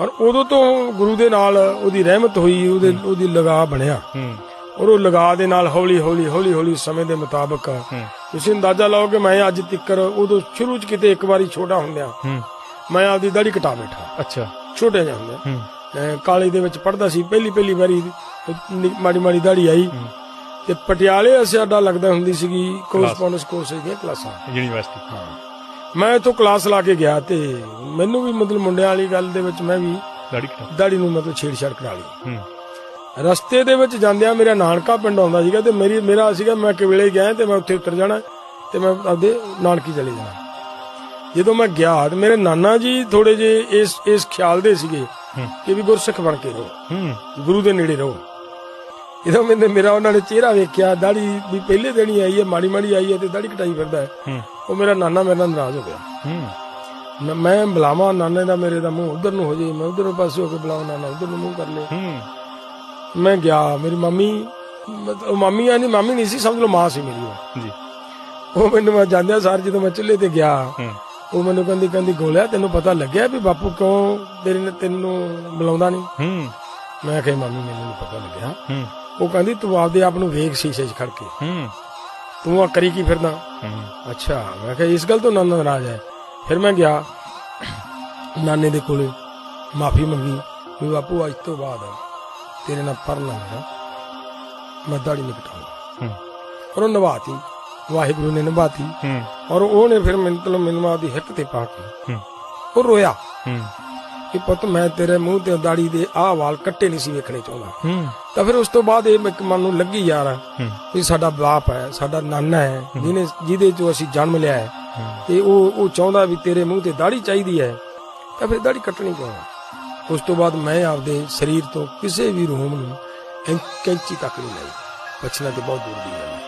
ਔਰ ਉਦੋਂ ਤੋਂ ਗੁਰੂ ਦੇ ਨਾਲ ਉਹਦੀ ਰਹਿਮਤ ਹੋਈ ਉਹਦੇ ਉਹਦੀ ਲਗਾਅ ਬਣਿਆ। ਹੂੰ। ਔਰ ਉਹ ਲਗਾਅ ਦੇ ਨਾਲ ਹੌਲੀ ਹੌਲੀ ਹੌਲੀ ਹੌਲੀ ਸਮੇਂ ਦੇ ਮੁਤਾਬਕ ਹੂੰ। ਤੁਸੀਂ ਅੰਦਾਜ਼ਾ ਲਾਓ ਕਿ ਮੈਂ ਅੱਜ ਤੱਕਰ ਉਦੋਂ ਸ਼ੁਰੂ ਚ ਕਿਤੇ ਇੱਕ ਵਾਰੀ ਛੋਟਾ ਹੁੰਦਿਆਂ ਹੂੰ। ਮੈਂ ਆਪਦੀ ਦਾੜੀ ਕਟਾ ਬੈਠਾ। ਅੱਛਾ। ਛੋਟੇ ਜਿਹਾ ਹੁੰਦਿਆਂ। ਹੂੰ। ਕਾਲਜ ਦੇ ਵਿੱਚ ਪੜ੍ਹਦਾ ਸੀ ਪਹਿਲੀ ਪਹਿਲੀ ਵਾਰੀ ਮਾੜੀ ਮਾੜੀ ਦਾੜੀ ਆਈ। ਤੇ ਪਟਿਆਲੇ ਸਾਡਾ ਲੱਗਦਾ ਹੁੰਦੀ ਸੀਗੀ ਕੋਰਸਪੋਂਡੈਂਸ ਕੋਰਸ ਦੀਆਂ ਕਲਾਸਾਂ। ਯੂਨੀਵਰਸਿਟੀ ਮੈਂ ਇੱਥੋਂ ਕਲਾਸ ਲਾ ਕੇ ਗਿਆ ਤੇ ਮੈਨੂੰ ਵੀ ਮਤਲਬ ਮੁੰਡਿਆਂ ਵਾਲੀ ਗੱਲ ਦੇ ਵਿੱਚ ਮੈਂ ਵੀ ਦਾੜੀ ਕਟਾ ਦਾੜੀ ਨੂੰ ਮਤਲਬ ਛੇੜਛਾੜ ਕਰਾ ਲਈ। ਹੂੰ। ਰਸਤੇ ਦੇ ਵਿੱਚ ਜਾਂਦਿਆਂ ਮੇਰਾ ਨਾਨਕਾ ਪਿੰਡ ਆਉਂਦਾ ਸੀਗਾ ਤੇ ਮੇਰੀ ਮੇਰਾ ਸੀਗਾ ਮੈਂ ਕਿਵੇਲੇ ਗਿਆ ਤੇ ਮੈਂ ਉੱਥੇ ਉਤਰ ਜਾਣਾ ਤੇ ਮੈਂ ਆਪਦੇ ਨਾਨਕੀ ਚਲੇ ਜਾਣਾ। ਜਦੋਂ ਮੈਂ ਗਿਆ ਤੇ ਮੇਰੇ ਨਾਨਾ ਜੀ ਥੋੜੇ ਜੇ ਇਸ ਇਸ ਖਿਆਲ ਦੇ ਸੀਗੇ ਕਿ ਵੀ ਗੁਰਸਿੱਖ ਬਣ ਕੇ ਰਹੋ। ਹੂੰ। ਗੁਰੂ ਦੇ ਨੇੜੇ ਰਹੋ। ਜਦੋਂ ਮੈਨੇ ਮੇਰਾ ਉਹਨਾਂ ਨੇ ਚਿਹਰਾ ਵੇਖਿਆ ਦਾੜੀ ਵੀ ਪਹਿਲੇ ਦਿਨ ਹੀ ਆਈ ਹੈ ਮਾੜੀ ਮਾੜੀ ਆਈ ਹੈ ਤੇ ਦਾੜੀ ਕਟਾਈ ਫਿਰਦਾ ਹੈ। ਉਹ ਮੇਰਾ ਨਾਨਾ ਮੇਰੇ ਨਾਲ ਨਾਰਾਜ਼ ਹੋ ਗਿਆ। ਮੈਂ- ਬੁਲਾਵਾਂ ਨਾਨੇ ਦਾ ਮੇਰੇ ਦਾ ਮੂੰਹ ਉਧਰ ਨੂੰ ਹੋ ਜੇ ਮੈਂ ਉਧਰ ਪਾਸੇ ਹੋ ਕੇ ਬੁਲਾਵਾਂ ਨਾਨਾ ਉਧਰ ਨੂੰ ਮੂੰਹ ਕਰ ਲੇ ਮੈਂ ਗਿਆ ਮੇਰੀ ਮੰਮੀ ਮਤਲਬ ਮੰਮੀ ਆ ਨਹੀਂ ਮੰਮੀ ਨਹੀਂ ਸੀ ਸਮਝ ਲਓ ਮਾਂ ਸੀ ਮੇਰੀ ਉਹ। ਜੀ। ਉਹ ਮੈਨੂੰ ਮੈਂ ਜਾਂਦਿਆਂ ਸਾਰ ਜਦੋਂ ਮੈਂ ਚੁੱਲ੍ਹੇ ਤੇ ਗਿਆ ਉਹ ਮੈਨੂੰ ਕਹਿੰਦੀ ਕਹਿੰਦੀ ਗੋਲਿਆ ਤੈਨੂੰ ਪਤਾ ਲੱਗਿਆ ਵੀ ਬਾਪੂ ਕਿਉਂ ਤੇਰੇ ਨੇ ਤੈਨੂੰ ਬੁਲਾਉਂਦਾ ਨਹੀਂ? ਮੈਂ ਕਿਹਾ ਮੰਮੀ ਮੈਨੂੰ ਨਹੀਂ ਪਤਾ ਲੱਗਿਆ। ਉਹ ਕਹਿੰਦੀ ਤੂੰ ਆਪਦੇ ਆਪ ਨੂੰ ਵੇਖ ਸ਼ੀਸ਼ੇ 'ਚ ਖੜ ਕੇ। ਹੂੰ। ਤੂੰ ਆ ਕਰੀ ਕੀ ਫਿਰਦਾ ਹੂੰ। ਅੱਛਾ ਮੈਂ ਕਿਹਾ ਇਸ ਗੱਲ ਤੋਂ ਨਾਨਾ ਨਾਰਾਜ਼ ਹੈ। ਫਿਰ ਮੈਂ ਗਿਆ ਨਾਨੇ ਦੇ ਕੋਲੇ ਮਾਫੀ ਮੰਗੀ ਵੀ ਬਾਪੂ ਅੱਜ ਤੋਂ ਬਾਅਦ ਤੇਰੇ ਨਾਲ ਪੜਨਾ ਹੈ ਮੈਂ ਦਾੜੀ ਨਹੀਂ ਕਟਾਉਂਦਾ ਹੂੰ। ਔਰ ਉਹ ਨਿਭਾਤੀ ਵਾਹਿਗੁਰੂ ਨੇ ਨਿਭਾਤੀ। ਹੂੰ। ਔਰ ਉਹਨੇ ਫਿਰ ਮੈਨੂੰ ਮੈਨੂੰ ਆਪਦੀ ਹਿੱਕ ਤੇ ਪਾ ਕੇ ਹੂੰ। ਉਹ ਰੋਇਆ। ਹੂੰ। ਕਿ ਪੁੱਤ ਮੈਂ ਤੇਰੇ ਮੂੰਹ ਤੇ ਦਾੜੀ ਦੇ ਆਹ ਵਾਲ ਕੱਟੇ ਨਹੀਂ ਸੀ ਵੇਖਣੇ ਚਾਹੁੰਦਾ। ਹੂੰ। ਤਾਂ ਫਿਰ ਉਸ ਤੋਂ ਬਾਅਦ ਇਹ ਇੱਕ ਮਨ ਨੂੰ ਲੱਗੀ ਯਾਰ ਵੀ ਸਾਡਾ ਬਾਪ ਹੈ ਸਾਡਾ ਨਾਨਾ ਹੈ ਜਿਹਨੇ ਜਿਹਦੇ ਚੋਂ ਅਸੀਂ ਜਨਮ ਲਿਆ ਹੈ। ਤੇ ਉਹ ਉਹ ਚਾਹੁੰਦਾ ਵੀ ਤੇਰੇ ਮੂੰਹ ਤੇ ਦਾੜੀ ਚਾਹੀਦੀ ਹੈ ਤਾਂ ਫਿਰ ਦਾੜੀ ਕੱਟਣੀ ਪਊਗਾ ਉਸ ਤੋਂ ਬਾਅਦ ਮੈਂ ਆਪਦੇ ਸਰੀਰ ਤੋਂ ਕਿਸੇ ਵੀ ਰੂਮ ਨੂੰ ਕੈਂਚੀ ਤੱਕ ਨਹੀਂ ਲਾਈ। ਬਚਣਾ ਤੇ ਬਹੁਤ ਦੂਰ ਦੀ ਗੱਲ ਹੈ।